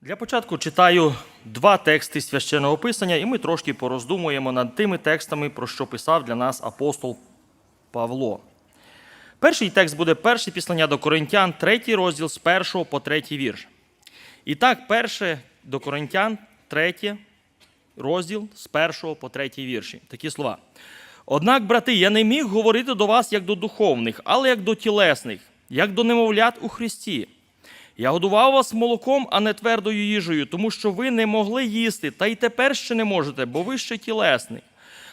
Для початку читаю два тексти священного писання, і ми трошки пороздумуємо над тими текстами, про що писав для нас апостол Павло. Перший текст буде перше післання до Коринтян, третій розділ з першого по третій вірш. І так, перше до Коринтян, третє розділ з першого по третій вірші. Такі слова. Однак, брати, я не міг говорити до вас як до духовних, але як до тілесних, як до немовлят у Христі. Я годував вас молоком, а не твердою їжею, тому що ви не могли їсти, та й тепер ще не можете, бо ви ще тілесний.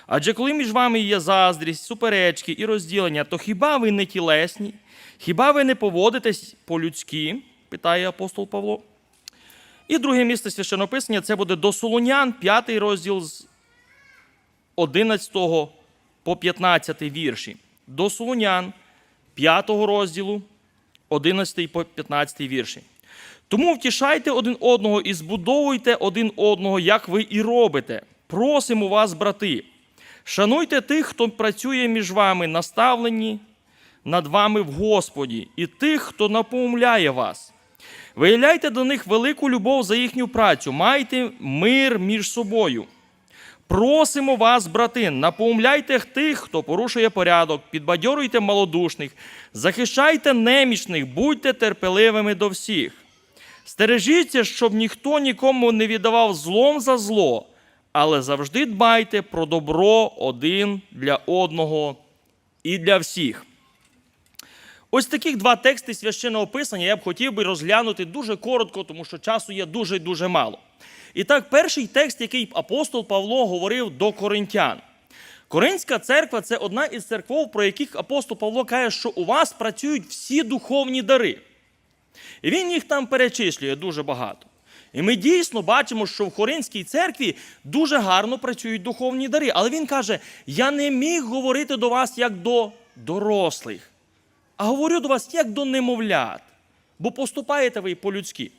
Адже коли між вами є заздрість, суперечки і розділення, то хіба ви не тілесні? Хіба ви не поводитесь по-людськи? питає апостол Павло. І друге місце священного писання це буде до Солонян, п'ятий розділ з 11 по 15 вірші. До Солонян, 5 розділу, 11 по 15 вірші. Тому втішайте один одного і збудовуйте один одного, як ви і робите. Просимо вас, брати. Шануйте тих, хто працює між вами, наставлені над вами в Господі, і тих, хто напомляє вас. Виявляйте до них велику любов за їхню працю, майте мир між собою. Просимо вас, брати, напомляйте тих, хто порушує порядок, підбадьоруйте малодушних, захищайте немічних, будьте терпеливими до всіх. Стережіться, щоб ніхто нікому не віддавав злом за зло, але завжди дбайте про добро один для одного і для всіх. Ось таких два тексти священного писання я б хотів би розглянути дуже коротко, тому що часу є дуже дуже мало. І так, перший текст, який апостол Павло говорив до коринтян. Коринська церква це одна із церков, про яких апостол Павло каже, що у вас працюють всі духовні дари. І він їх там перечислює дуже багато. І ми дійсно бачимо, що в Коринській церкві дуже гарно працюють духовні дари. Але він каже: я не міг говорити до вас як до дорослих, а говорю до вас як до немовлят, бо поступаєте ви по-людськи.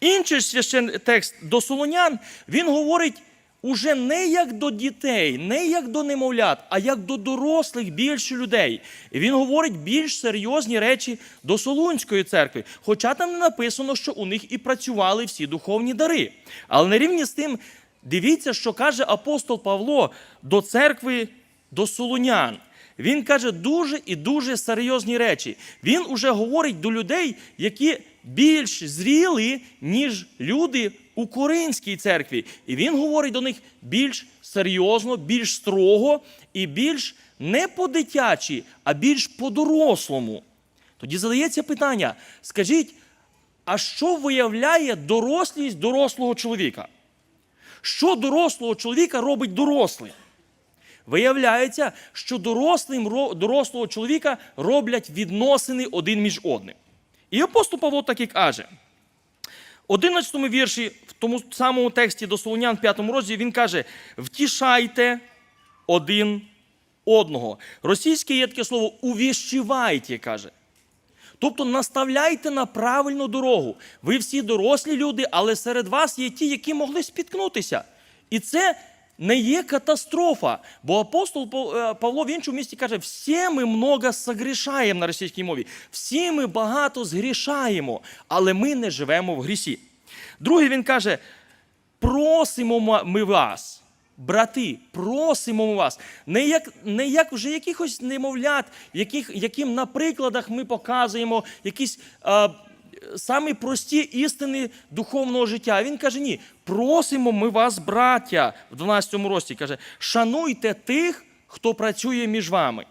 Інший священний текст до Солонян, він говорить уже не як до дітей, не як до немовлят, а як до дорослих більше людей. І він говорить більш серйозні речі до Солунської церкви. Хоча там не написано, що у них і працювали всі духовні дари. Але на рівні з тим, дивіться, що каже апостол Павло до церкви до Солунян. Він каже дуже і дуже серйозні речі. Він уже говорить до людей, які більш зріли, ніж люди у Коринській церкві. І він говорить до них більш серйозно, більш строго і більш не по-дитячі, а більш по-дорослому. Тоді задається питання: скажіть, а що виявляє дорослість дорослого чоловіка? Що дорослого чоловіка робить дорослим? Виявляється, що дорослим, дорослого чоловіка роблять відносини один між одним. І апостол Павло так і каже. В 11 вірші, в тому самому тексті до Солонян, 5 розділі, він каже: втішайте один одного. Російське є таке слово увіщівайте, каже. Тобто наставляйте на правильну дорогу. Ви всі дорослі люди, але серед вас є ті, які могли спіткнутися. І це не є катастрофа. Бо апостол е, Павло в іншому місці каже: всі ми много согрішаємо на російській мові, всі ми багато згрішаємо, але ми не живемо в грісі. Другий він каже: просимо ми вас. Брати, просимо вас, не як, не як вже якихось немовлят, яких, яким на прикладах ми показуємо якісь а, самі прості істини духовного життя. Він каже: ні, просимо ми вас, браття, в 12 рості каже, шануйте тих, хто працює між вами.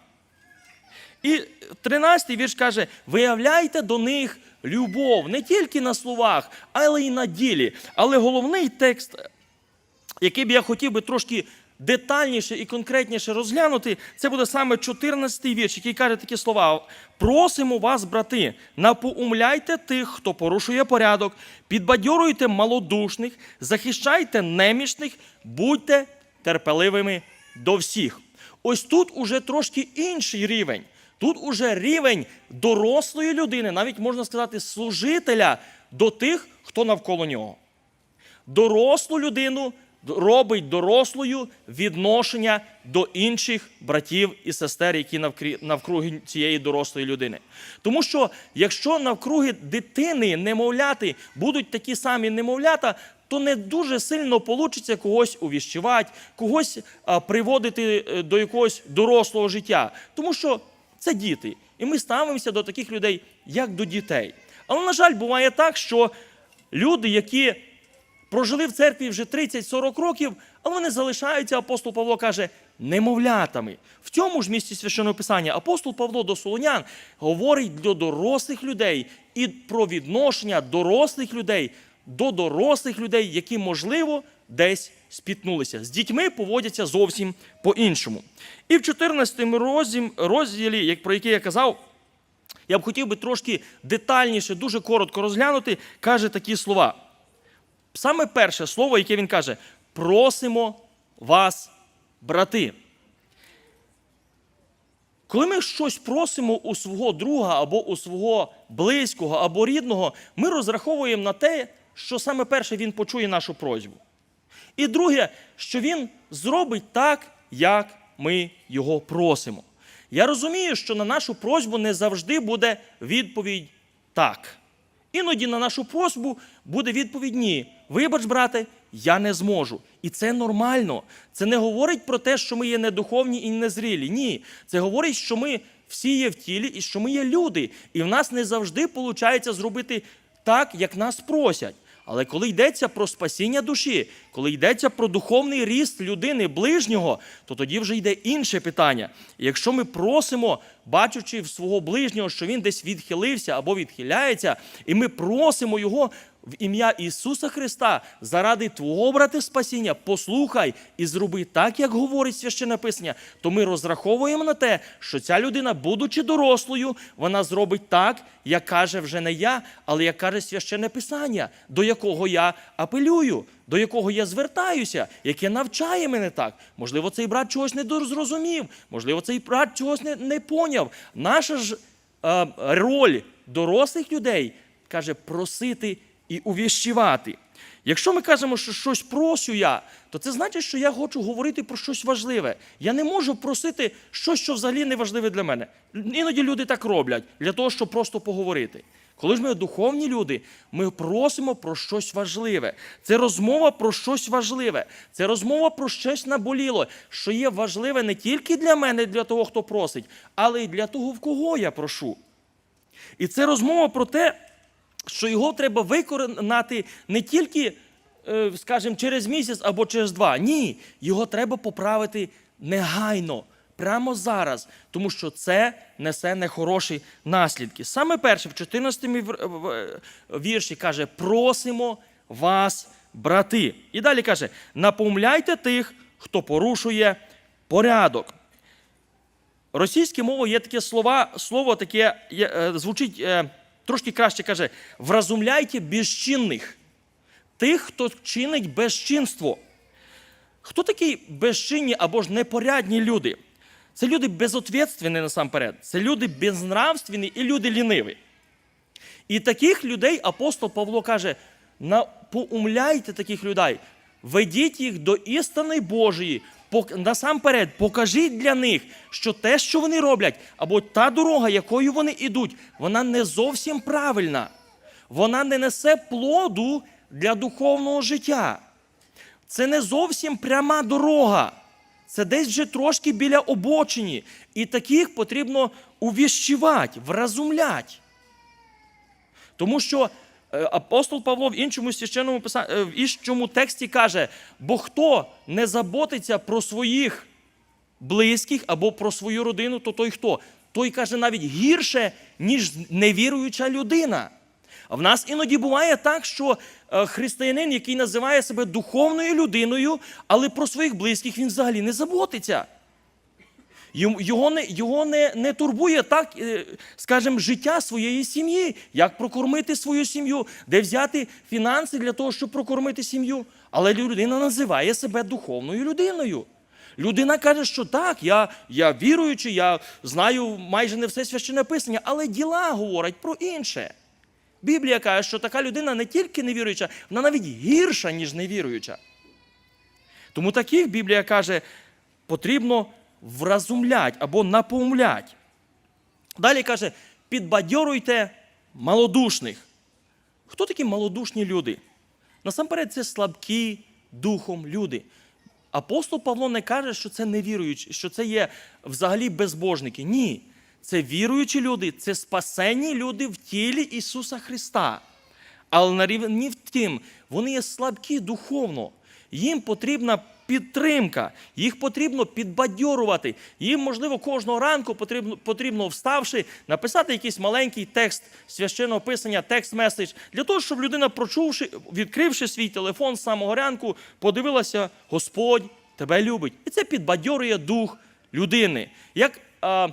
І 13-й вірш каже: виявляйте до них любов не тільки на словах, але й на ділі. Але головний текст, який б я хотів би трошки детальніше і конкретніше розглянути, це буде саме 14-й вірш, який каже такі слова: просимо вас, брати, напоумляйте тих, хто порушує порядок, підбадьоруйте малодушних, захищайте немічних, будьте терпеливими до всіх. Ось тут уже трошки інший рівень. Тут уже рівень дорослої людини, навіть можна сказати, служителя до тих, хто навколо нього. Дорослу людину робить дорослою відношення до інших братів і сестер, які навкруги цієї дорослої людини. Тому що якщо навкруги дитини, немовляти, будуть такі самі немовлята, то не дуже сильно вийде когось увіщувати, когось приводити е, до якогось дорослого життя. Тому що це діти. І ми ставимося до таких людей як до дітей. Але, на жаль, буває так, що люди, які прожили в церкві вже 30-40 років, але вони залишаються, апостол Павло каже, немовлятами. В цьому ж місці священного писання апостол Павло до Солонян говорить до дорослих людей і про відношення дорослих людей до дорослих людей, які, можливо, десь спітнулися. З дітьми поводяться зовсім по-іншому. І в 14 розділі, про який я казав, я б хотів би трошки детальніше, дуже коротко розглянути, каже такі слова. Саме перше слово, яке він каже: просимо вас, брати. Коли ми щось просимо у свого друга або у свого близького або рідного, ми розраховуємо на те, що саме перше він почує нашу просьбу. І друге, що він зробить так, як ми його просимо. Я розумію, що на нашу просьбу не завжди буде відповідь так. Іноді на нашу просьбу буде відповідь ні. Вибач, брате, я не зможу. І це нормально. Це не говорить про те, що ми є недуховні і незрілі. Ні. Це говорить, що ми всі є в тілі і що ми є люди. І в нас не завжди виходить зробити так, як нас просять. Але коли йдеться про спасіння душі, коли йдеться про духовний ріст людини ближнього, то тоді вже йде інше питання. І якщо ми просимо, бачучи в свого ближнього, що він десь відхилився або відхиляється, і ми просимо його в ім'я Ісуса Христа заради Твого брати спасіння, послухай і зроби так, як говорить священне писання, то ми розраховуємо на те, що ця людина, будучи дорослою, вона зробить так, як каже вже не я, але як каже священне писання, до якого я апелюю, до якого я звертаюся, яке навчає мене так. Можливо, цей брат чогось не зрозумів, можливо, цей брат чогось не, не поняв. Наша ж е, роль дорослих людей каже просити і увіщувати. Якщо ми кажемо, що щось просю я, то це значить, що я хочу говорити про щось важливе. Я не можу просити щось, що взагалі не важливе для мене. Іноді люди так роблять для того, щоб просто поговорити. Коли ж ми духовні люди, ми просимо про щось важливе. Це розмова про щось важливе. Це розмова про щось наболіло, що є важливе не тільки для мене, для того, хто просить, але й для того, в кого я прошу. І це розмова про те, що його треба виконати не тільки, е, скажімо, через місяць або через два. Ні, його треба поправити негайно, прямо зараз, тому що це несе нехороші наслідки. Саме перше, в 14 вір- вірші каже: просимо вас, брати. І далі каже: напомляйте тих, хто порушує порядок. Російською мовою є таке слова, слово таке е, звучить е, трошки краще каже: вразумляйте безчинних, тих, хто чинить безчинство. Хто такі безчинні або ж непорядні люди? Це люди безответственні насамперед, це люди безнравственні і люди ліниві. І таких людей апостол Павло каже: «На- поумляйте таких людей, ведіть їх до істини Божої. Насамперед, покажіть для них, що те, що вони роблять, або та дорога, якою вони йдуть, вона не зовсім правильна. Вона не несе плоду для духовного життя. Це не зовсім пряма дорога. Це десь вже трошки біля обочині. І таких потрібно увіщувати, вразумляти. Тому що апостол Павло в іншому священному писа- е, в іншому тексті каже: бо хто не заботиться про своїх близьких або про свою родину, то той хто? Той каже навіть гірше, ніж невіруюча людина. А в нас іноді буває так, що е, християнин, який називає себе духовною людиною, але про своїх близьких він взагалі не заботиться. Його не, його не, не турбує так, е, скажімо, життя своєї сім'ї, як прокормити свою сім'ю, де взяти фінанси для того, щоб прокормити сім'ю. Але людина називає себе духовною людиною. Людина каже, що так, я, я віруючий, я знаю майже не все священне писання, але діла говорять про інше. Біблія каже, що така людина не тільки невіруюча, вона навіть гірша, ніж невіруюча. Тому таких Біблія каже, потрібно вразумлять або напомлять. Далі каже: підбадьоруйте малодушних. Хто такі малодушні люди? Насамперед, це слабкі духом люди. Апостол Павло не каже, що це невіруючі, що це є взагалі безбожники. Ні. Це віруючі люди, це спасені люди в тілі Ісуса Христа. Але на рівні в тім, вони є слабкі духовно. Їм потрібна підтримка, їх потрібно підбадьорувати. Їм, можливо, кожного ранку потрібно, потрібно вставши, написати якийсь маленький текст священного писання, текст-меседж, для того, щоб людина, прочувши, відкривши свій телефон з самого ранку, подивилася, Господь тебе любить. І це підбадьорює дух людини. Як а,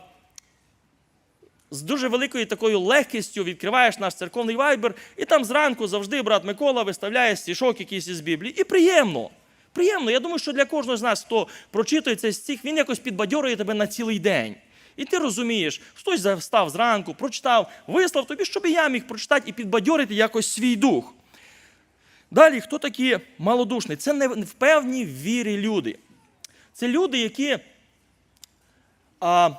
з дуже великою такою легкістю відкриваєш наш церковний вайбер, і там зранку завжди брат Микола виставляє стішок якийсь із Біблії. І приємно. Приємно. Я думаю, що для кожного з нас, хто прочитує цей стих, він якось підбадьорює тебе на цілий день. І ти розумієш, хтось встав зранку, прочитав, вислав тобі, щоб і я міг прочитати і підбадьорити якось свій дух. Далі, хто такі малодушні? Це не в певній вірі люди. Це люди, які а,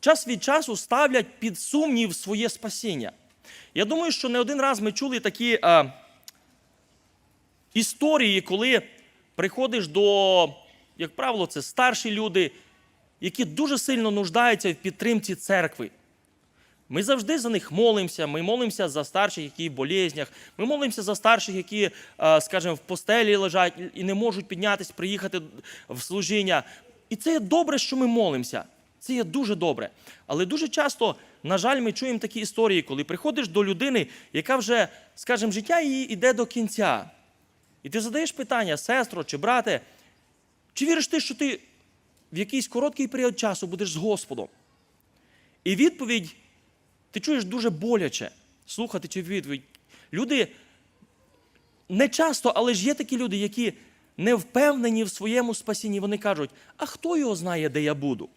час від часу ставлять під сумнів своє спасіння. Я думаю, що не один раз ми чули такі а, історії, коли приходиш до, як правило, це старші люди, які дуже сильно нуждаються в підтримці церкви. Ми завжди за них молимося. Ми молимося за старших, які в болезнях. Ми молимося за старших, які, е, скажімо, в постелі лежать і не можуть піднятися, приїхати в служіння. І це є добре, що ми молимося. Це є дуже добре. Але дуже часто, на жаль, ми чуємо такі історії, коли приходиш до людини, яка вже, скажімо, життя її йде до кінця. І ти задаєш питання, сестро чи брате, чи віриш ти, що ти в якийсь короткий період часу будеш з Господом? І відповідь ти чуєш дуже боляче слухати цю відповідь. Люди не часто, але ж є такі люди, які не впевнені в своєму спасінні. Вони кажуть, а хто його знає, де я буду?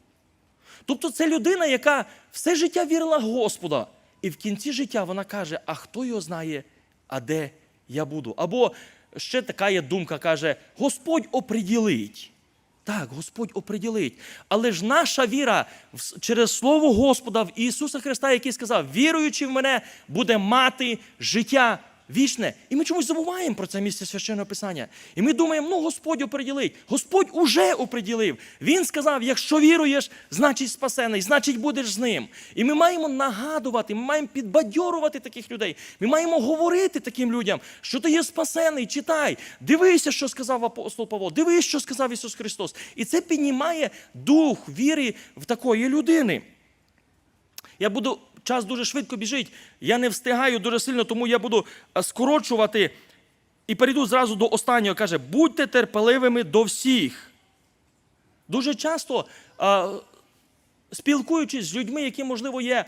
Тобто це людина, яка все життя вірила Господа. І в кінці життя вона каже, а хто його знає, а де я буду? Або ще така є думка, каже, Господь оприділить. Так, Господь оприділить. Але ж наша віра через Слово Господа в Ісуса Христа, який сказав, віруючи в мене, буде мати життя вічне. І ми чомусь забуваємо про це місце священного Писання. І ми думаємо, ну Господь оприділить. Господь уже оприділив. Він сказав: якщо віруєш, значить спасений, значить будеш з ним. І ми маємо нагадувати, ми маємо підбадьорувати таких людей. Ми маємо говорити таким людям, що ти є спасений, читай, дивися, що сказав апостол Павло, дивись, що сказав Ісус Христос. І це піднімає дух віри в такої людини. Я буду, час дуже швидко біжить. Я не встигаю дуже сильно, тому я буду е, скорочувати і перейду зразу до останнього. Каже, будьте терпеливими до всіх. Дуже часто, е, спілкуючись з людьми, які, можливо, є,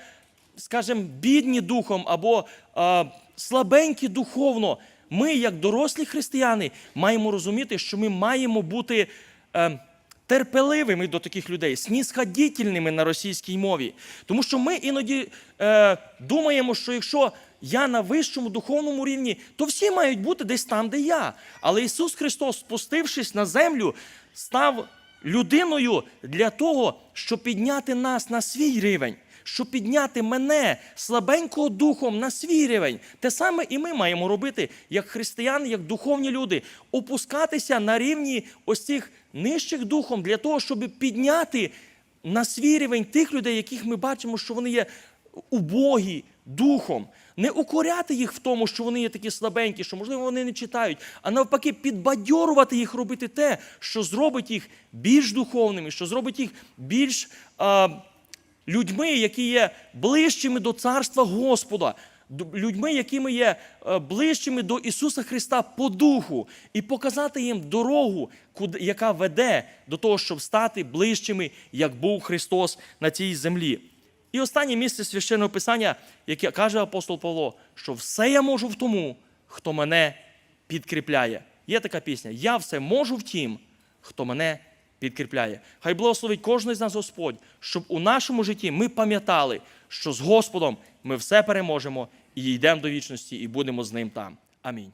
скажімо, бідні духом або е, слабенькі духовно, ми, як дорослі християни, маємо розуміти, що ми маємо бути. е, терпеливими до таких людей, снісходітельними на російській мові. Тому що ми іноді е, думаємо, що якщо я на вищому духовному рівні, то всі мають бути десь там, де я. Але Ісус Христос, спустившись на землю, став людиною для того, щоб підняти нас на свій рівень. Щоб підняти мене слабенького духом на свій рівень. Те саме і ми маємо робити, як християни, як духовні люди, опускатися на рівні ось цих нижчих духом для того, щоб підняти на свій рівень тих людей, яких ми бачимо, що вони є убогі духом. Не укоряти їх в тому, що вони є такі слабенькі, що, можливо, вони не читають, а навпаки, підбадьорувати їх робити те, що зробить їх більш духовними, що зробить їх більш. А, людьми, які є ближчими до царства Господа, людьми, якими є е, ближчими до Ісуса Христа по духу, і показати їм дорогу, яка веде до того, щоб стати ближчими, як був Христос на цій землі. І останнє місце священного писання, яке каже апостол Павло, що все я можу в тому, хто мене підкріпляє. Є така пісня: Я все можу в тім, хто мене підкріпляє. Хай благословить кожен з нас Господь, щоб у нашому житті ми пам'ятали, що з Господом ми все переможемо і йдемо до вічності, і будемо з ним там. Амінь.